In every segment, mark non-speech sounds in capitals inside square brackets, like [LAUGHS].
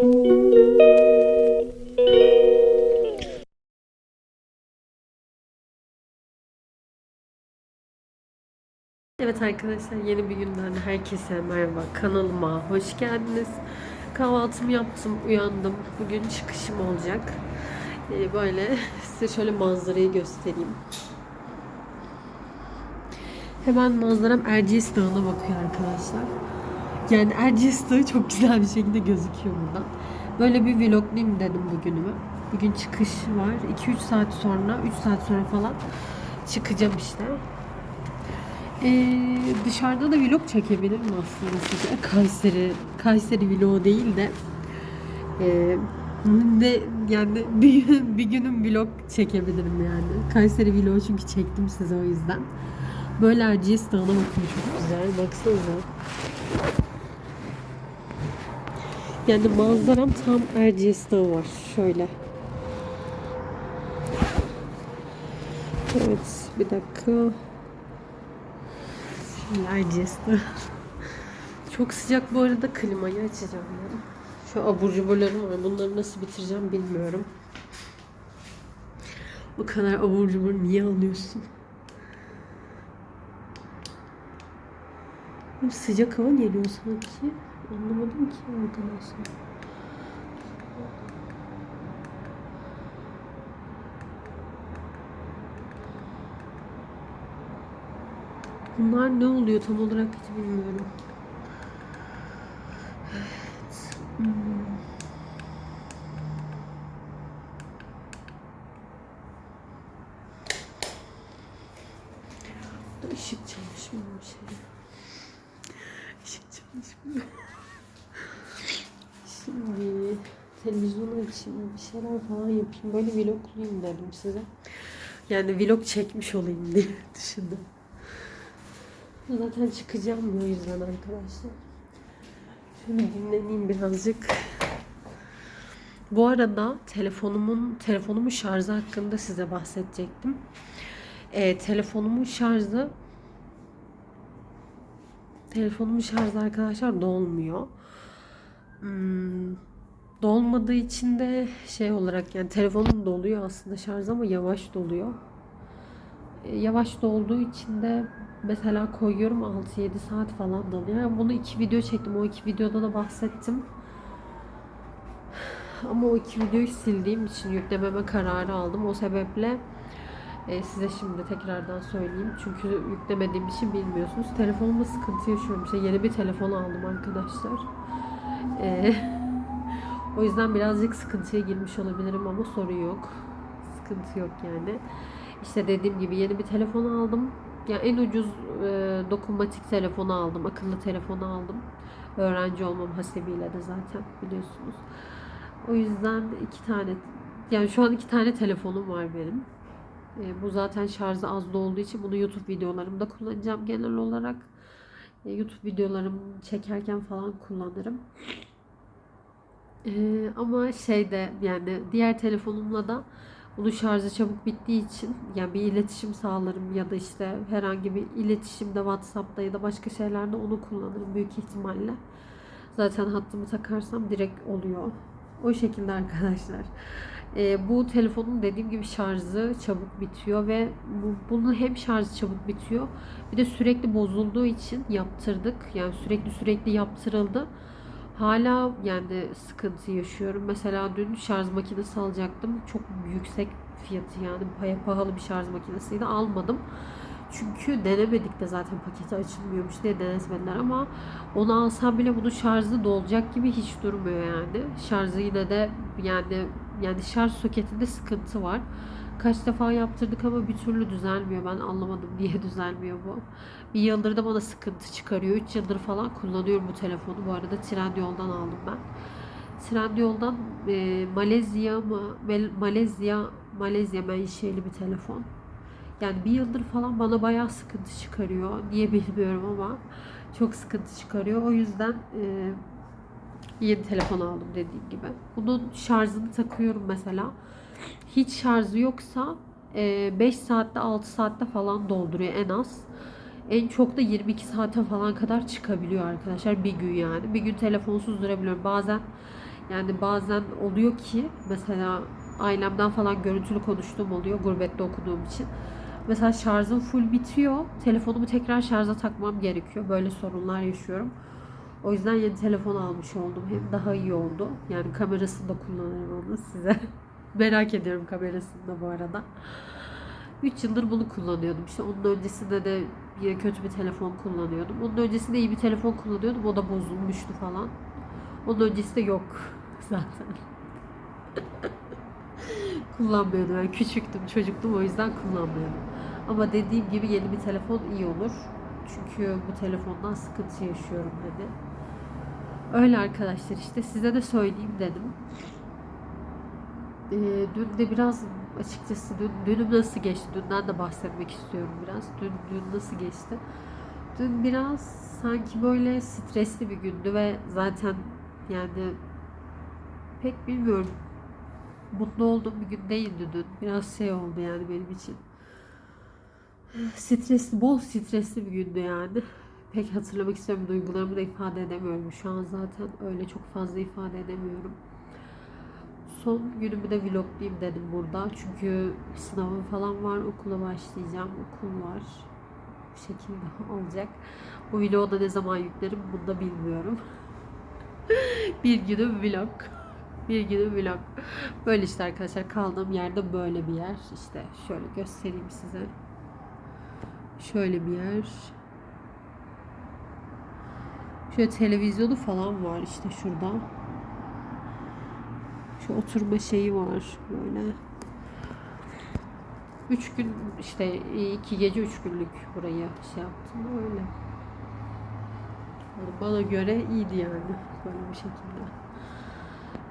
Evet arkadaşlar yeni bir günden herkese merhaba kanalıma hoş geldiniz. Kahvaltımı yaptım uyandım. Bugün çıkışım olacak. Ee, böyle size şöyle manzarayı göstereyim. Hemen manzaram Erciyes Dağı'na bakıyor arkadaşlar. Yani Erciyes Dağı çok güzel bir şekilde gözüküyor buradan. Böyle bir vloglayayım dedim bugünümü. Bugün çıkış var. 2-3 saat sonra, 3 saat sonra falan çıkacağım işte. Ee, dışarıda da vlog çekebilirim aslında size. Kayseri, Kayseri vlogu değil de e, de yani [LAUGHS] bir, bir günün vlog çekebilirim yani. Kayseri vlogu çünkü çektim size o yüzden. Böyle Erciyes Dağı'na bakın çok güzel. Baksanıza. Yani manzaram tam Erciyes Dağı var. Şöyle. Evet bir dakika. Şimdi Erciyes Dağı. Çok sıcak bu arada klimayı açacağım ben. Şu abur cuburlarım var. Bunları nasıl bitireceğim bilmiyorum. O kadar abur cubur niye alıyorsun? Sıcak hava geliyor sanki. Anlamadım ki arkadaşlar. Bunlar ne oluyor tam olarak hiç bilmiyorum. Evet. Hmm. Işık çalışmıyor şey. Işık çalışmıyor. Şimdi televizyonu açayım, bir şeyler falan yapayım. Böyle vloglayayım dedim size. Yani vlog çekmiş olayım diye [LAUGHS] düşündüm. Zaten çıkacağım o yüzden arkadaşlar. Şöyle dinleneyim birazcık. Bu arada telefonumun telefonumun şarjı hakkında size bahsedecektim. Ee, telefonumun şarjı telefonumun şarjı arkadaşlar dolmuyor. Hmm, dolmadığı için de şey olarak yani telefonum doluyor aslında şarj ama yavaş doluyor. Ee, yavaş dolduğu için de mesela koyuyorum 6-7 saat falan doluyor. Yani bunu iki video çektim. O iki videoda da bahsettim. Ama o iki videoyu sildiğim için yüklememe kararı aldım. O sebeple e, size şimdi tekrardan söyleyeyim. Çünkü yüklemediğim için bilmiyorsunuz. Telefonumda sıkıntı yaşıyorum. İşte yeni bir telefon aldım arkadaşlar. E, [LAUGHS] o yüzden birazcık sıkıntıya girmiş olabilirim ama sorun yok. Sıkıntı yok yani. İşte dediğim gibi yeni bir telefon aldım. Ya en ucuz e, dokunmatik telefonu aldım, akıllı telefonu aldım. Öğrenci olmam hasebiyle de zaten biliyorsunuz. O yüzden iki tane, yani şu an iki tane telefonum var benim. E, bu zaten şarjı az olduğu için bunu YouTube videolarımda kullanacağım genel olarak. E, YouTube videolarımı çekerken falan kullanırım. E, ama şeyde yani diğer telefonumla da bunun şarjı çabuk bittiği için yani bir iletişim sağlarım ya da işte herhangi bir iletişimde WhatsApp'ta ya da başka şeylerde onu kullanırım büyük ihtimalle. Zaten hattımı takarsam direkt oluyor. O şekilde arkadaşlar. Ee, bu telefonun dediğim gibi şarjı çabuk bitiyor ve bu, bunun hem şarjı çabuk bitiyor bir de sürekli bozulduğu için yaptırdık. Yani sürekli sürekli yaptırıldı. Hala yani sıkıntı yaşıyorum. Mesela dün şarj makinesi alacaktım. Çok yüksek fiyatı yani pahalı bir şarj makinesiydi. Almadım. Çünkü denemedik de zaten paketi açılmıyormuş diye denetmediler ama onu alsam bile bunun şarjı dolacak gibi hiç durmuyor yani. Şarjı yine de yani yani şarj soketinde sıkıntı var. Kaç defa yaptırdık ama bir türlü düzelmiyor. Ben anlamadım [LAUGHS] niye düzelmiyor bu. Bir yıldır da bana sıkıntı çıkarıyor. 3 yıldır falan kullanıyorum bu telefonu. Bu arada Trendyol'dan aldım ben. Trendyol'dan e, Malezya mı? Malezya Malezya menşeli bir telefon. Yani bir yıldır falan bana bayağı sıkıntı çıkarıyor. Niye bilmiyorum ama çok sıkıntı çıkarıyor. O yüzden e, yeni telefon aldım dediğim gibi. Bunun şarjını takıyorum mesela. Hiç şarjı yoksa 5 saatte 6 saatte falan dolduruyor en az. En çok da 22 saate falan kadar çıkabiliyor arkadaşlar bir gün yani. Bir gün telefonsuz durabiliyorum. Bazen Yani bazen oluyor ki mesela ailemden falan görüntülü konuştuğum oluyor gurbette okuduğum için. Mesela şarjım full bitiyor. Telefonumu tekrar şarja takmam gerekiyor. Böyle sorunlar yaşıyorum. O yüzden yeni telefon almış oldum. Hem daha iyi oldu. Yani kamerasını da kullanırım onu size. [LAUGHS] Merak ediyorum kamerasını da bu arada. 3 yıldır bunu kullanıyordum. İşte onun öncesinde de yine kötü bir telefon kullanıyordum. Onun öncesinde iyi bir telefon kullanıyordum. O da bozulmuştu falan. Onun öncesi de yok [LAUGHS] zaten. [LAUGHS] kullanmıyordum. Yani küçüktüm, çocuktum o yüzden kullanmıyordum. Ama dediğim gibi yeni bir telefon iyi olur. Çünkü bu telefondan sıkıntı yaşıyorum dedi. Öyle arkadaşlar işte size de söyleyeyim dedim. Ee, dün de biraz açıkçası dün, dünüm nasıl geçti? Dünden de bahsetmek istiyorum biraz. Dün, dün nasıl geçti? Dün biraz sanki böyle stresli bir gündü ve zaten yani pek bilmiyorum. Mutlu olduğum bir gün değildi dün. Biraz şey oldu yani benim için. Stresli, bol stresli bir gündü yani. Pek hatırlamak istemiyorum. Duygularımı da ifade edemiyorum. Şu an zaten öyle çok fazla ifade edemiyorum. Son günümü de vloglayayım dedim burada. Çünkü sınavım falan var. Okula başlayacağım. Okul var. Bu şekilde [LAUGHS] olacak. Bu vlogu da ne zaman yüklerim bunu da bilmiyorum. [LAUGHS] bir günüm vlog. [LAUGHS] Bir günüm vlog. Böyle işte arkadaşlar kaldığım yerde böyle bir yer. İşte şöyle göstereyim size. Şöyle bir yer. Şöyle televizyonu falan var işte şurada. Şu oturma şeyi var böyle. Üç gün işte iki gece üç günlük burayı şey yaptım öyle. Yani bana göre iyiydi yani böyle bir şekilde.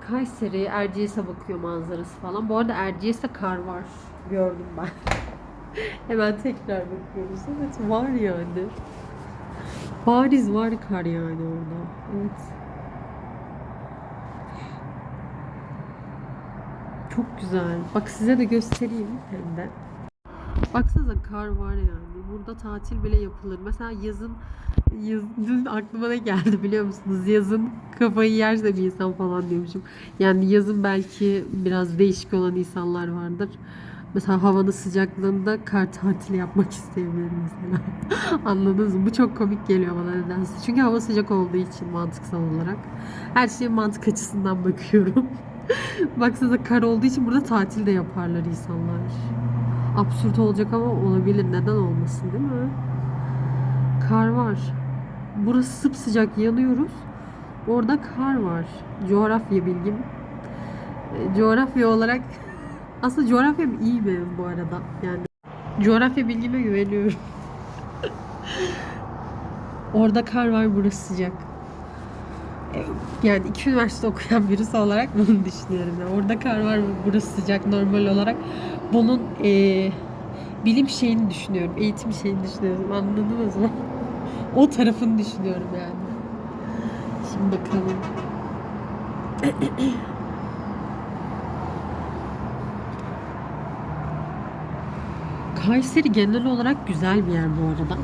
Kayseri, Erciyes'e bakıyor manzarası falan. Bu arada Erciyes'te kar var. Gördüm ben. [LAUGHS] Hemen tekrar bakıyoruz. Evet var yani. Bariz var kar yani orada. Evet. Çok güzel. Bak size de göstereyim hem de. Baksanıza kar var yani. Burada tatil bile yapılır. Mesela yazın yaz, dün aklıma ne geldi biliyor musunuz? Yazın kafayı yerse bir insan falan diyormuşum. Yani yazın belki biraz değişik olan insanlar vardır. Mesela havanın sıcaklığında kar tatili yapmak isteyebilir mesela. [LAUGHS] Anladınız mı? Bu çok komik geliyor bana nedense. Çünkü hava sıcak olduğu için mantıksal olarak. Her şeye mantık açısından [LAUGHS] bakıyorum. Baksanıza kar olduğu için burada tatil de yaparlar insanlar. Absürt olacak ama olabilir. Neden olmasın değil mi? Kar var. Burası sıcak yanıyoruz. Orada kar var. Coğrafya bilgim. Coğrafya olarak aslında coğrafyam iyi benim bu arada. Yani coğrafya bilgime güveniyorum. Orada kar var, burası sıcak. Yani iki üniversite okuyan birisi olarak bunu düşünüyorum. Yani orada kar var, burası sıcak normal olarak. Bunun e, bilim şeyini düşünüyorum, eğitim şeyini düşünüyorum. Anladınız mı? o tarafını düşünüyorum yani. Şimdi bakalım. Kayseri genel olarak güzel bir yer bu arada.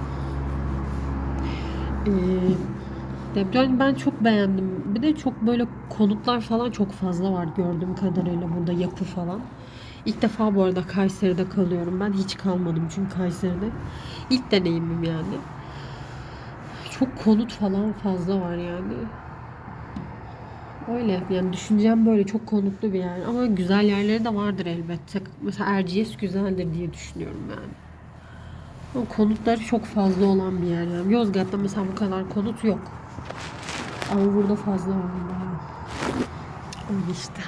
Ee, yani ben çok beğendim. Bir de çok böyle konutlar falan çok fazla var gördüğüm kadarıyla burada yapı falan. İlk defa bu arada Kayseri'de kalıyorum. Ben hiç kalmadım çünkü Kayseri'de. İlk deneyimim yani. Çok konut falan fazla var yani. Öyle yani düşüncem böyle çok konutlu bir yer ama güzel yerleri de vardır elbette. Mesela Erciyes güzeldir diye düşünüyorum yani. Ama konutları çok fazla olan bir yer yani. Yozgat'ta mesela bu kadar konut yok. Ama burada fazla var daha. Öyle işte.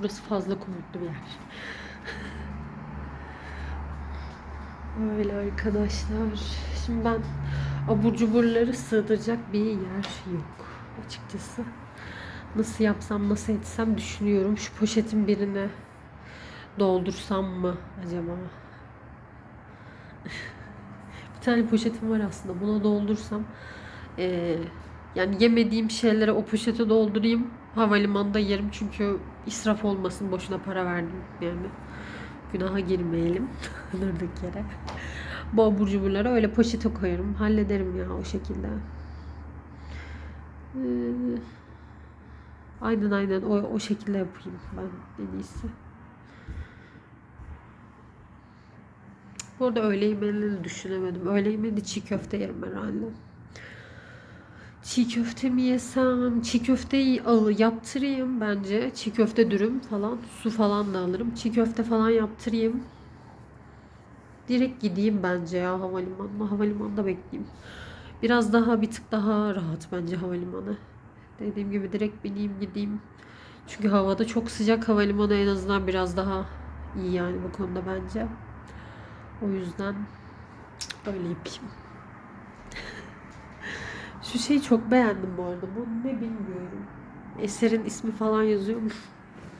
Burası fazla konutlu bir yer. Öyle arkadaşlar. Şimdi ben abur cuburları sığdıracak bir yer yok açıkçası. Nasıl yapsam, nasıl etsem düşünüyorum. Şu poşetin birine doldursam mı acaba? [LAUGHS] bir tane poşetim var aslında. Buna doldursam eee, yani yemediğim şeylere o poşete doldurayım. Havalimanında yerim çünkü israf olmasın. Boşuna para verdim yani. Günaha girmeyelim. [LAUGHS] Durduk yere. Bu abur cuburları öyle poşete koyarım. Hallederim ya o şekilde. Ee, Aynen aynen o, o şekilde yapayım ben en iyisi. Bu arada öğle yemeğini düşünemedim. Öğle yemeğinde çiğ köfte yerim herhalde. Çiğ köfte mi yesem? Çiğ köfteyi al, yaptırayım bence. Çiğ köfte dürüm falan. Su falan da alırım. Çiğ köfte falan yaptırayım. Direkt gideyim bence ya havalimanına. Havalimanında bekleyeyim. Biraz daha bir tık daha rahat bence havalimanı. Dediğim gibi direkt bineyim gideyim. Çünkü havada çok sıcak havalimanı en azından biraz daha iyi yani bu konuda bence. O yüzden öyle yapayım. [LAUGHS] Şu şeyi çok beğendim bu arada. Bu ne bilmiyorum. Eserin ismi falan yazıyor mu?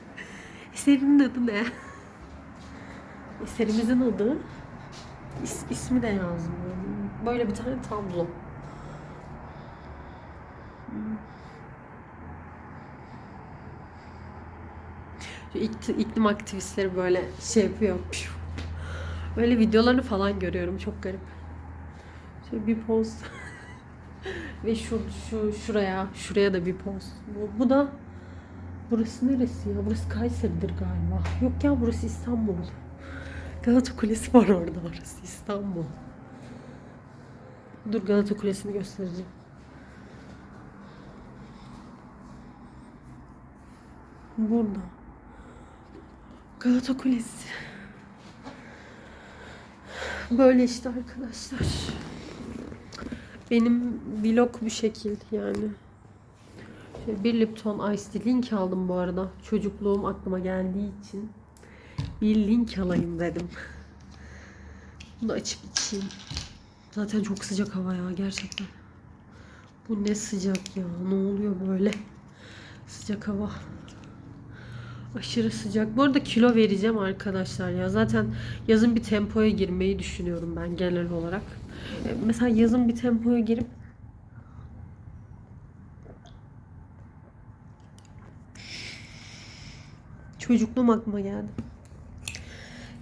[LAUGHS] Eserinin adı ne? [LAUGHS] Eserimizin adı is, ismi de yazmıyor. Böyle bir tane tablo. İklim aktivistleri böyle şey yapıyor. Böyle videolarını falan görüyorum. Çok garip. Şöyle bir poz. [LAUGHS] Ve şu, şu şuraya, şuraya da bir poz. Bu, bu da burası neresi ya? Burası Kayseri'dir galiba. Yok ya burası İstanbul. Galata Kulesi var orada. Orası İstanbul. Dur Galata Kulesi'ni göstereceğim. Burada. Galata Kulesi. Böyle işte arkadaşlar. Benim vlog bu şekil yani. Şöyle bir Lipton Ice Tea link aldım bu arada. Çocukluğum aklıma geldiği için bir link alayım dedim. Bunu açıp içeyim. Zaten çok sıcak hava ya gerçekten. Bu ne sıcak ya. Ne oluyor böyle? Sıcak hava. Aşırı sıcak. Bu arada kilo vereceğim arkadaşlar ya. Zaten yazın bir tempoya girmeyi düşünüyorum ben genel olarak. E, Mesela yazın bir tempoya girip çocukluğum aklıma geldi.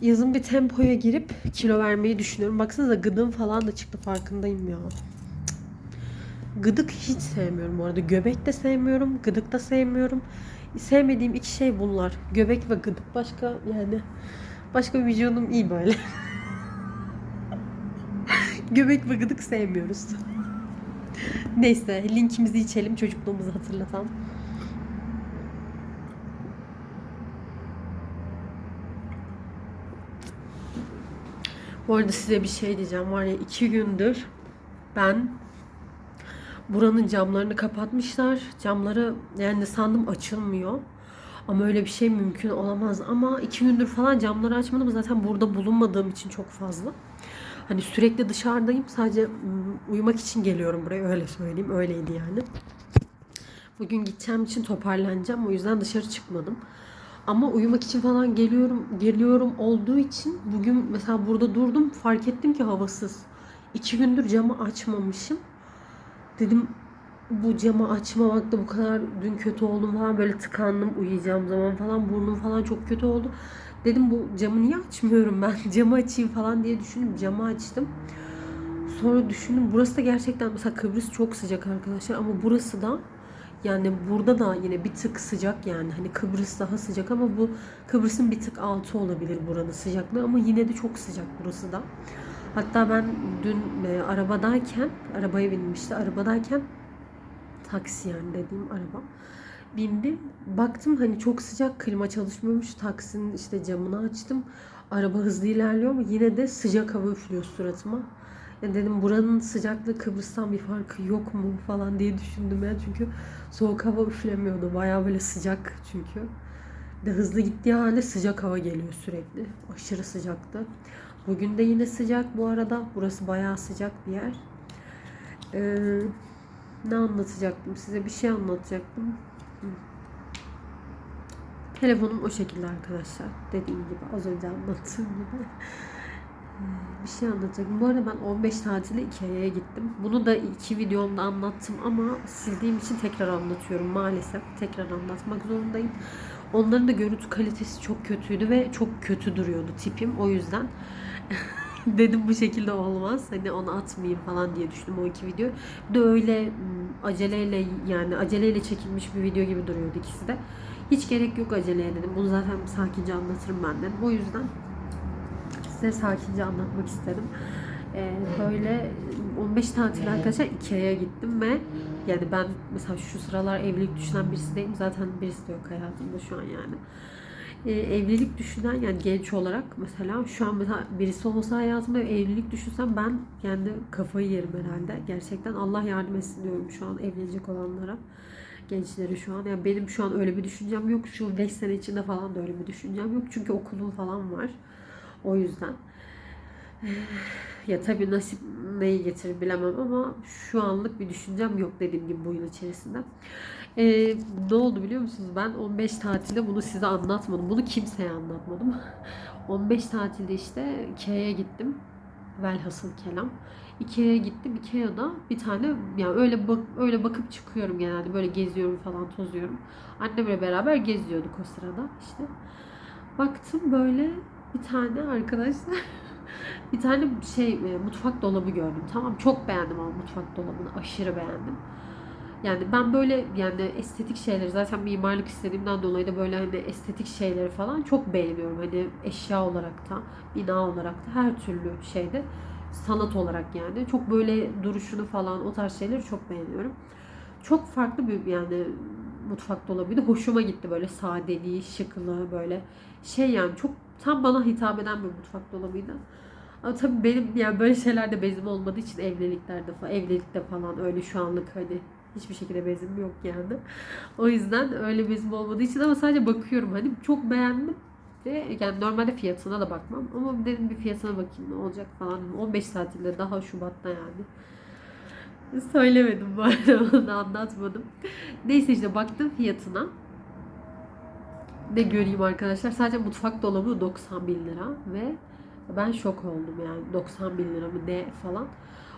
Yazın bir tempoya girip kilo vermeyi düşünüyorum. Baksanıza gıdım falan da çıktı farkındayım ya. Gıdık hiç sevmiyorum bu arada. Göbek de sevmiyorum. Gıdık da sevmiyorum. Sevmediğim iki şey bunlar. Göbek ve gıdık. Başka yani başka vücudum iyi böyle. [LAUGHS] Göbek ve gıdık sevmiyoruz. Neyse linkimizi içelim çocukluğumuzu hatırlatan. Bu arada size bir şey diyeceğim. Var ya iki gündür ben buranın camlarını kapatmışlar. Camları yani sandım açılmıyor. Ama öyle bir şey mümkün olamaz. Ama iki gündür falan camları açmadım. Zaten burada bulunmadığım için çok fazla. Hani sürekli dışarıdayım. Sadece uyumak için geliyorum buraya. Öyle söyleyeyim. Öyleydi yani. Bugün gideceğim için toparlanacağım. O yüzden dışarı çıkmadım. Ama uyumak için falan geliyorum, geliyorum olduğu için bugün mesela burada durdum. Fark ettim ki havasız. İki gündür camı açmamışım. Dedim bu camı açmamakta bu kadar dün kötü oldum falan böyle tıkandım uyuyacağım zaman falan burnum falan çok kötü oldu. Dedim bu camı niye açmıyorum ben [LAUGHS] camı açayım falan diye düşündüm camı açtım. Sonra düşündüm burası da gerçekten mesela Kıbrıs çok sıcak arkadaşlar ama burası da yani burada da yine bir tık sıcak yani hani Kıbrıs daha sıcak ama bu Kıbrıs'ın bir tık altı olabilir buranın sıcaklığı ama yine de çok sıcak burası da. Hatta ben dün e, arabadayken arabaya binmişti. Arabadayken taksi yani dediğim araba bindim baktım hani çok sıcak klima çalışmıyormuş. Taksinin işte camını açtım. Araba hızlı ilerliyor ama yine de sıcak hava üflüyor suratıma. Ya dedim buranın sıcaklığı Kıbrıs'tan bir farkı yok mu? falan diye düşündüm ya. Çünkü soğuk hava üflemiyordu. Bayağı böyle sıcak çünkü. De hızlı gittiği halde sıcak hava geliyor sürekli. Aşırı sıcaktı bugün de yine sıcak bu arada burası bayağı sıcak bir yer Ee, ne anlatacaktım size bir şey anlatacaktım telefonum o şekilde arkadaşlar dediğim gibi az önce anlattığım gibi bir şey anlatacaktım. Bu arada ben 15 tatile Ikea'ya gittim. Bunu da iki videomda anlattım ama sildiğim için tekrar anlatıyorum maalesef. Tekrar anlatmak zorundayım. Onların da görüntü kalitesi çok kötüydü ve çok kötü duruyordu tipim. O yüzden [LAUGHS] dedim bu şekilde olmaz. Hani onu atmayayım falan diye düşündüm o iki video. Bir de öyle m, aceleyle yani aceleyle çekilmiş bir video gibi duruyordu ikisi de. Hiç gerek yok aceleye dedim. Bunu zaten sakince anlatırım ben dedim. O yüzden size sakince anlatmak istedim. Ee, böyle 15 tatil arkadaşlar Ikea'ya gittim ve yani ben mesela şu sıralar evlilik düşünen birisi değilim. Zaten birisi de yok hayatımda şu an yani. Ee, evlilik düşünen yani genç olarak mesela şu an mesela birisi olsa hayatımda evlilik düşünsem ben kendi kafayı yerim herhalde. Gerçekten Allah yardım etsin diyorum şu an evlenecek olanlara. Gençleri şu an. Yani benim şu an öyle bir düşüncem yok. Şu 5 sene içinde falan da öyle bir düşüncem yok. Çünkü okulum falan var. O yüzden. [SIGHS] Ya tabii nasip neyi getirir bilemem ama şu anlık bir düşüncem yok dediğim gibi bu yıl içerisinde. Ee, ne oldu biliyor musunuz? Ben 15 tatilde bunu size anlatmadım. Bunu kimseye anlatmadım. 15 tatilde işte Ikea'ya gittim. Velhasıl kelam. Ikea'ya gittim. Ikea'da bir tane yani öyle bak, öyle bakıp çıkıyorum genelde. Böyle geziyorum falan tozuyorum. Annemle beraber geziyorduk o sırada işte. Baktım böyle bir tane arkadaşlar [LAUGHS] bir tane şey e, mutfak dolabı gördüm. Tamam çok beğendim ama mutfak dolabını aşırı beğendim. Yani ben böyle yani estetik şeyleri zaten mimarlık istediğimden dolayı da böyle hani estetik şeyleri falan çok beğeniyorum. Hani eşya olarak da, bina olarak da her türlü şeyde sanat olarak yani. Çok böyle duruşunu falan o tarz şeyleri çok beğeniyorum. Çok farklı bir yani mutfak dolabıydı. Hoşuma gitti böyle sadeliği, şıklığı böyle şey yani çok tam bana hitap eden bir mutfak dolabıydı. Ama tabii benim yani böyle şeylerde bezim olmadığı için evliliklerde falan, evlilikte falan öyle şu anlık hani hiçbir şekilde bezim yok yani. [LAUGHS] O yüzden öyle bezim olmadığı için ama sadece bakıyorum hani çok beğendim. Ve yani normalde fiyatına da bakmam ama dedim bir fiyatına bakayım ne olacak falan. 15 tatilde daha Şubat'ta yani. Söylemedim bu arada [LAUGHS] onu anlatmadım. Neyse işte baktım fiyatına. Ne göreyim arkadaşlar sadece mutfak dolabı 90 bin lira ve ben şok oldum yani 90 bin lira mı ne falan.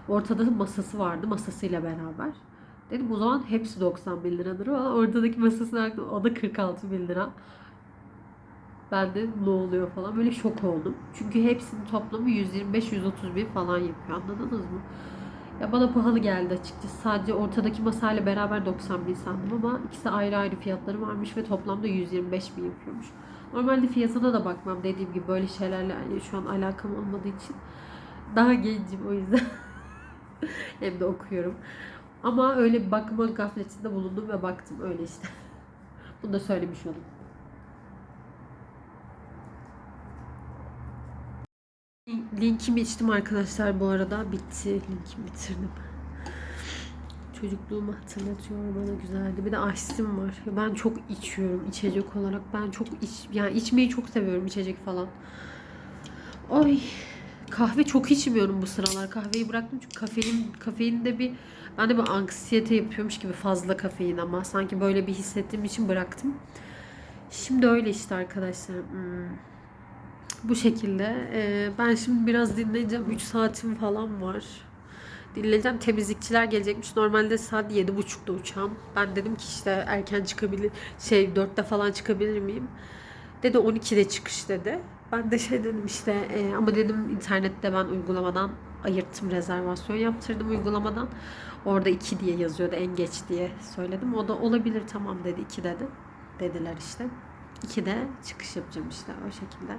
Ortada da masası vardı masasıyla beraber. Dedim o zaman hepsi 90 bin liradır ama ortadaki masasına o da 46 bin lira. Ben de ne oluyor falan böyle şok oldum. Çünkü hepsinin toplamı 125-130 bin falan yapıyor anladınız mı? Ya bana pahalı geldi açıkçası. Sadece ortadaki masayla beraber 90 bin sandım ama ikisi ayrı ayrı fiyatları varmış ve toplamda 125 bin yapıyormuş. Normalde fiyatına da bakmam dediğim gibi böyle şeylerle yani şu an alakam olmadığı için daha gencim o yüzden [LAUGHS] hem de okuyorum. Ama öyle bir bakma gafletinde bulundum ve baktım öyle işte. [LAUGHS] Bunu da söylemiş olayım. Linkimi içtim arkadaşlar bu arada. Bitti. Linkimi bitirdim. Çocukluğumu hatırlatıyor bana güzeldi. Bir de ice'im var. Ben çok içiyorum içecek olarak. Ben çok iç yani içmeyi çok seviyorum içecek falan. Ay kahve çok içmiyorum bu sıralar. Kahveyi bıraktım çünkü kafein kafeinde bir ben de bir anksiyete yapıyormuş gibi fazla kafein ama sanki böyle bir hissettiğim için bıraktım. Şimdi öyle işte arkadaşlar. Hmm. Bu şekilde. Ee, ben şimdi biraz dinleyeceğim. 3 saatim falan var. Dinleyeceğim. Temizlikçiler gelecekmiş. Normalde saat 7.30'da uçağım. Ben dedim ki işte erken çıkabilir, şey 4'te falan çıkabilir miyim? Dedi 12'de çıkış dedi. Ben de şey dedim işte e, ama dedim internette ben uygulamadan ayırttım rezervasyon yaptırdım uygulamadan. Orada 2 diye yazıyordu en geç diye söyledim. O da olabilir tamam dedi 2 dedi. Dediler işte. 2'de çıkış yapacağım işte o şekilde.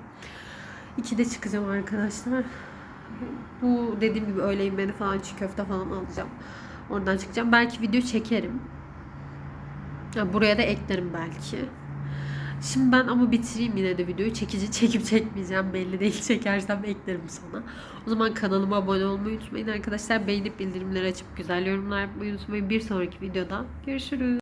2'de çıkacağım arkadaşlar. Bu dediğim gibi öğle yemeğini falan çiğ köfte falan alacağım. Oradan çıkacağım. Belki video çekerim. Ya buraya da eklerim belki. Şimdi ben ama bitireyim yine de videoyu. Çekici çekip çekmeyeceğim belli değil. Çekersem eklerim sonra. O zaman kanalıma abone olmayı unutmayın arkadaşlar. Beğenip bildirimleri açıp güzel yorumlar yapmayı unutmayın. Bir sonraki videoda görüşürüz.